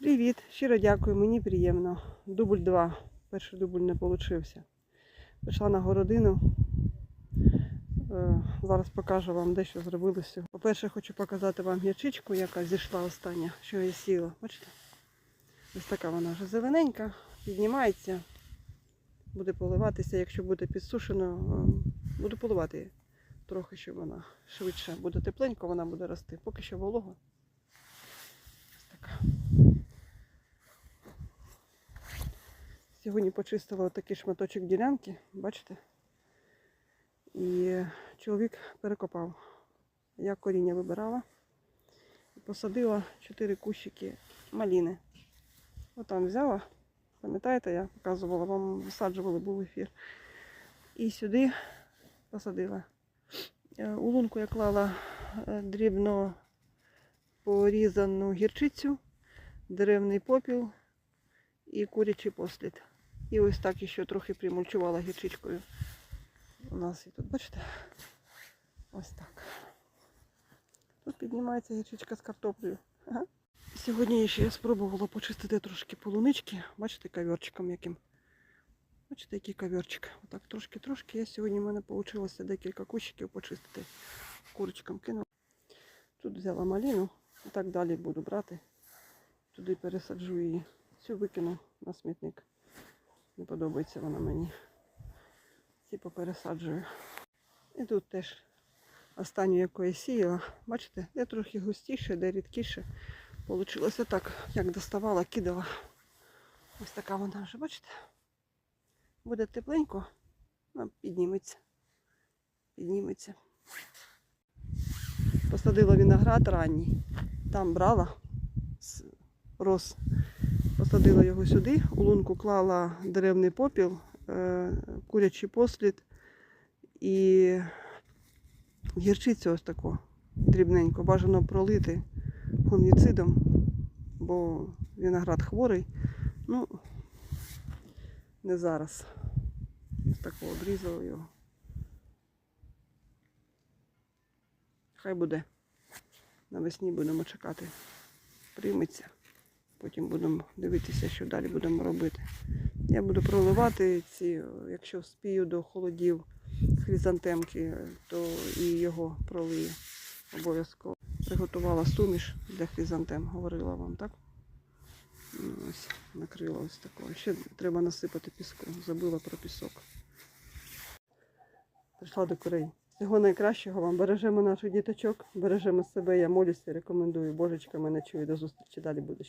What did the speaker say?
Привіт! Щиро дякую, мені приємно. Дубль 2. Перший дубль не вийшов. Пішла на городину. Е, Зараз покажу вам дещо зробилося. По-перше, хочу показати вам гірчичку, яка зійшла остання, що я сіла. Бачите? Ось така вона вже зелененька, піднімається, буде поливатися. Якщо буде підсушено, е, буду поливати її трохи, щоб вона швидше буде тепленько, вона буде рости. Поки що волога. Ось така. Сьогодні почистила такий шматочок ділянки, бачите? І чоловік перекопав. Я коріння вибирала посадила 4 кущики маліни. Отам взяла, пам'ятаєте, я показувала, вам висаджували, був ефір. І сюди посадила. Е, У лунку я клала е, дрібно порізану гірчицю, деревний попіл і курячий послід. І ось так ще трохи примульчувала гірчичкою. У нас і тут, бачите? Ось так. Тут піднімається гірчичка з картоплею. Ага. Сьогодні я ще спробувала почистити трошки полунички. Бачите, коверчиком яким. Бачите, який коверчик. Отак трошки-трошки. Я сьогодні в мене вийшло декілька кущиків почистити. Курочкам кинула. Тут взяла малину. І так далі буду брати. Туди пересаджу її. Цю викину на смітник. Не подобається вона мені. Ці попересаджую. І тут теж останню, яку я сіяла. Бачите, де трохи густіше, де рідкіше. Получилося так, як доставала, кидала. Ось така вона вже, бачите? Буде тепленько, ну, підніметься. Підніметься. Посадила виноград ранній. Там брала, з- рос. Посадила його сюди, у лунку клала деревний попіл, е, курячий послід і гірчицю ось таку дрібненько. Бажано пролити фунгіцидом, бо виноград хворий. Ну, не зараз. Ось обрізала його. Хай буде. Навесні будемо чекати. Прийметься. Потім будемо дивитися, що далі будемо робити. Я буду проливати ці, якщо спію до холодів хризантемки, то і його пролию обов'язково. Приготувала суміш для хризантем, говорила вам, так? Ну, Ось накрила ось такого. Ще треба насипати піску. Забула про пісок. Прийшла до курей. Всього найкращого вам. Бережемо наших діточок, бережемо себе. Я молюся, рекомендую. Божечка мене чує. До зустрічі. Далі буде.